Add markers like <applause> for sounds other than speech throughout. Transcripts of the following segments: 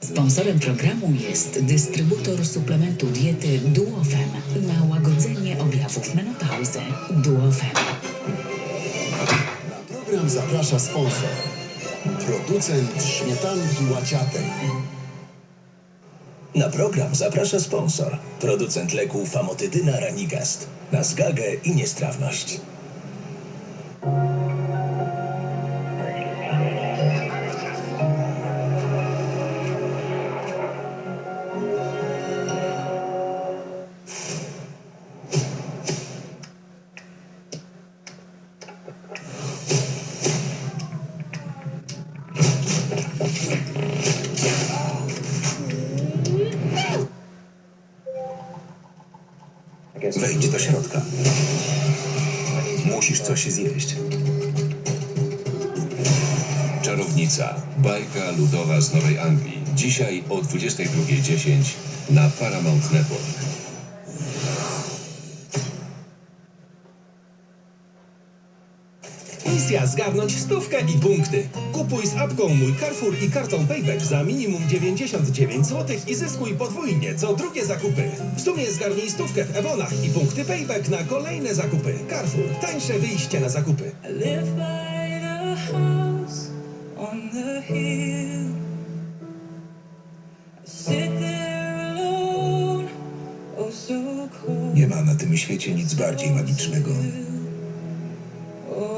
Sponsorem programu jest dystrybutor suplementu diety Duofem na łagodzenie objawów menopauzy. Duofem. Na program zaprasza sponsor. Producent śmietanki łaciatej. Na program zaprasza sponsor. Producent leku Famotydyna Ranigast. Na zgagę i niestrawność. Wejdź do środka. Musisz coś zjeść. Czarownica. Bajka ludowa z Nowej Anglii. Dzisiaj o 22.10 na Paramount Network. Misja zgarnąć stówkę i punkty. Kupuj z apką Mój Carrefour i kartą Payback za minimum 99 zł i zyskuj podwójnie co drugie zakupy. W sumie zgarnij stówkę w Ebonach i punkty Payback na kolejne zakupy. Carrefour. Tańsze wyjście na zakupy. oh. Nie ma na tym świecie nic bardziej magicznego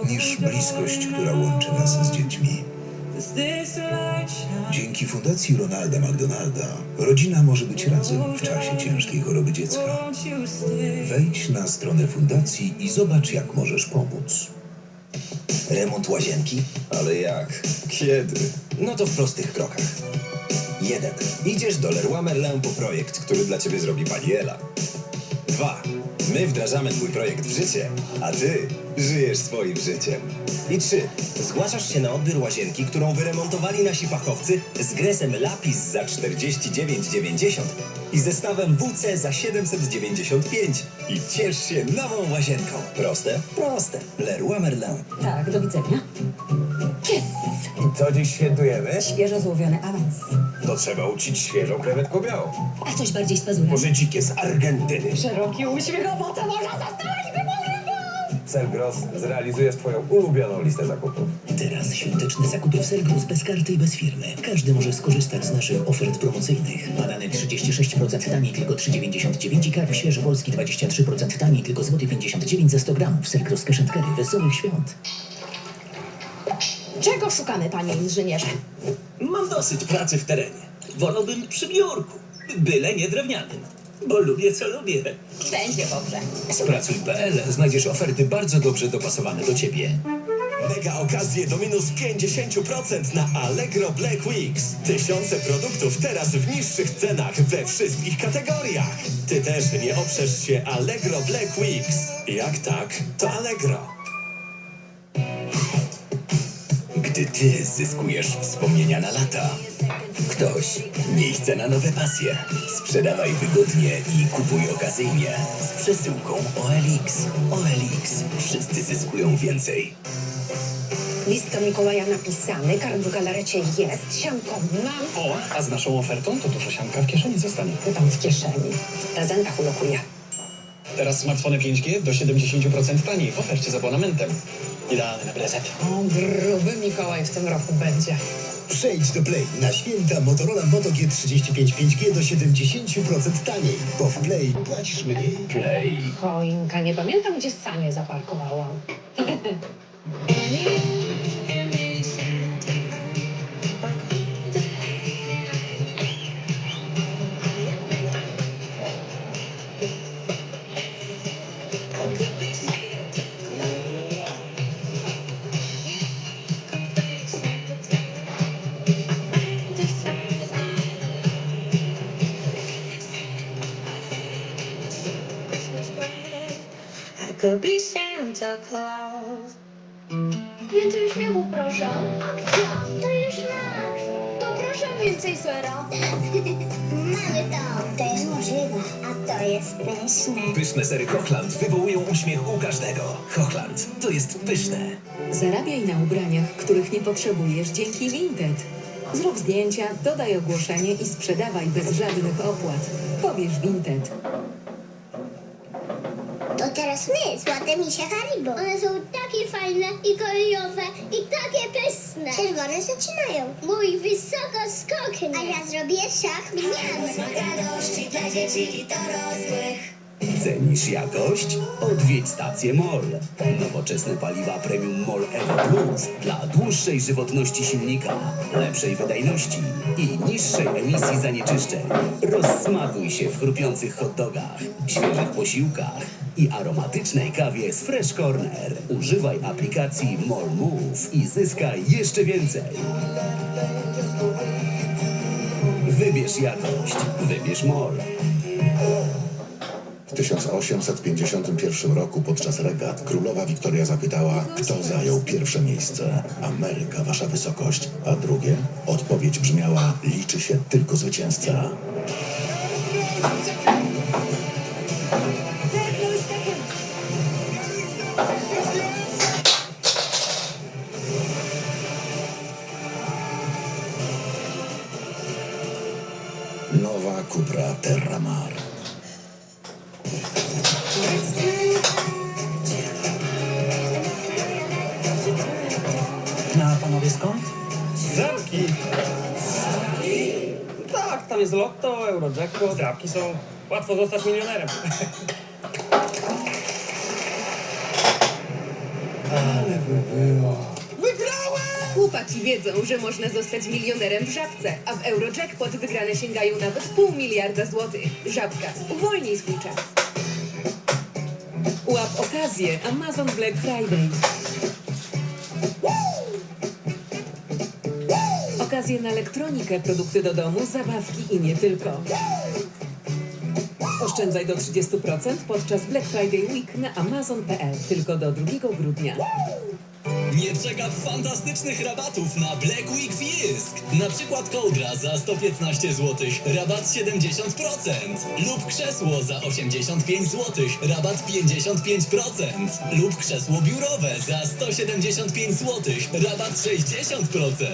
niż bliskość, która łączy nas z dziećmi. Dzięki Fundacji Ronalda McDonalda rodzina może być razem w czasie ciężkiej choroby dziecka. Wejdź na stronę fundacji i zobacz, jak możesz pomóc. Remont łazienki? Ale jak? Kiedy? No to w prostych krokach. Jeden. Idziesz do Leroy Merlin po projekt, który dla ciebie zrobi pani Ela. Dwa. My wdrażamy twój projekt w życie, a ty żyjesz swoim życiem. I trzy. Zgłaszasz się na odbiór łazienki, którą wyremontowali nasi fachowcy z gresem Lapis za 49,90 i zestawem WC za 795 i ciesz się nową łazienką. Proste? Proste. Leroy Merlin. Tak, do widzenia. I co dziś świętujemy? Świeżo złowiony awans. To trzeba ucić świeżą krewetką białą. A coś bardziej z pazurem. Może dzikie z Argentyny. Szeroki uśmiech owoce można zostawić Selgros zrealizujesz twoją ulubioną listę zakupów. Teraz świąteczne zakupy w Selgros bez karty i bez firmy. Każdy może skorzystać z naszych ofert promocyjnych. Banany 36% taniej, tylko 3,99 i karp świeży polski 23% taniej, tylko złoty 59 za 100 gramów. Selgros Cash and Carry. Wesołych świąt. Czego szukamy, panie inżynierze? Mam dosyć pracy w terenie. Wolałbym przy biurku, byle nie drewnianym, bo lubię co lubię. Będzie dobrze. Z Pracuj.pl znajdziesz oferty bardzo dobrze dopasowane do Ciebie. Mega okazje do minus 50% na Allegro Black Weeks. Tysiące produktów teraz w niższych cenach we wszystkich kategoriach. Ty też nie oprzesz się Allegro Black Weeks. Jak tak, to Allegro. Gdy ty zyskujesz wspomnienia na lata, ktoś miejsce na nowe pasje. Sprzedawaj wygodnie i kupuj okazyjnie z przesyłką OLX. OLX. Wszyscy zyskują więcej. List do Mikołaja napisany, kart w galarecie jest, sianko mam, O, a z naszą ofertą to dużo sianka w kieszeni zostanie. tam w kieszeni. W prezentach ulokuję. Teraz smartfony 5G do 70% taniej w ofercie z abonamentem. Idealny na prezent. O, gruby Mikołaj w tym roku będzie. Przejdź do Play. Na święta Motorola Moto G35 5G do 70% taniej. Bo w Play płacisz mniej. Play. Choinka, nie pamiętam, gdzie sanie zaparkowałam. <laughs> could be Santa Claus. Więcej śmiechu proszę. Akcja, to jest nasz. To proszę więcej sera. Mamy to. To jest możliwe, a to jest pyszne. Pyszne sery Hochland wywołują uśmiech u każdego. Hochland to jest pyszne. Zarabiaj na ubraniach, których nie potrzebujesz dzięki Vinted. Zrób zdjęcia, dodaj ogłoszenie i sprzedawaj bez żadnych opłat. Pobierz Vinted. Teraz my, złote misie Haribo. One są takie fajne i kolorowe i takie pyszne. Czerwone zaczynają. Mój wysoko skoknie. A ja zrobię szach miniaty. radości dla dzieci i dorosłych. Cenisz jakość? Odwiedź stację MOL. Nowoczesne paliwa Premium MOL Evo Plus dla dłuższej żywotności silnika, lepszej wydajności i niższej emisji zanieczyszczeń. Rozsmakuj się w chrupiących hot dogach, świeżych posiłkach i aromatycznej kawie z Fresh Corner. Używaj aplikacji MOL Move i zyskaj jeszcze więcej. Wybierz jakość. Wybierz MOL. W 1851 roku podczas regat królowa Wiktoria zapytała, kto zajął pierwsze miejsce. Ameryka, wasza wysokość. A drugie? Odpowiedź brzmiała, liczy się tylko zwycięzca. Nowa Cupra Terramar. Tam jest lotto, eurojackpot. Żabki są... Łatwo zostać milionerem. Ale by było... Chłopaki wiedzą, że można zostać milionerem w Żabce, a w Eurojackpot wygrane sięgają nawet pół miliarda złotych. Żabka, uwolnij swój czas. Łap okazję Amazon Black Friday. Okazje na elektronikę, produkty do domu, zabawki i nie tylko. Oszczędzaj do 30% podczas Black Friday Week na amazon.pl tylko do 2 grudnia. Nie przegap fantastycznych rabatów na Black Week Fisk. Na przykład kołdra za 115 zł, rabat 70%. Lub krzesło za 85 zł, rabat 55%. Lub krzesło biurowe za 175 zł, rabat 60%.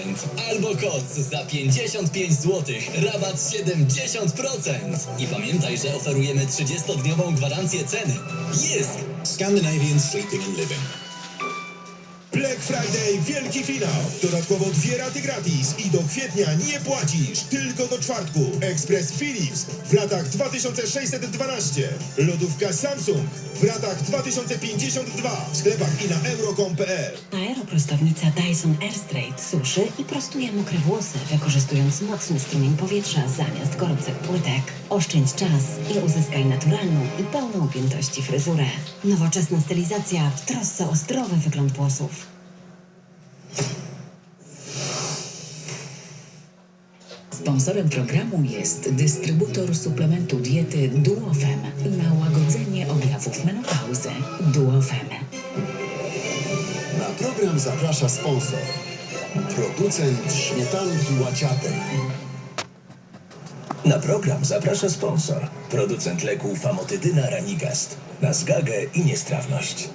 Albo koc za 55 zł, rabat 70%. I pamiętaj, że oferujemy 30-dniową gwarancję ceny. Jest! Scandinavian Sleeping and Living. Black Friday, wielki finał. Dodatkowo dwie raty gratis i do kwietnia nie płacisz. Tylko do czwartku. Ekspres Philips w latach 2612. Lodówka Samsung w latach 2052. W sklepach i na euro.com.pl. Aeroprostownica Dyson Airstraight suszy i prostuje mokre włosy, wykorzystując mocny strumień powietrza zamiast gorących płytek. Oszczędź czas i uzyskaj naturalną i pełną objętości fryzurę. Nowoczesna stylizacja w trosce o zdrowy wygląd włosów. Sponsorem programu jest dystrybutor suplementu diety Duofem na łagodzenie objawów menopauzy. Duofem. Na program zaprasza sponsor. Producent śmietanki łaciatej. Na program zaprasza sponsor. Producent leku Famotydyna Ranigast. Na zgagę i niestrawność.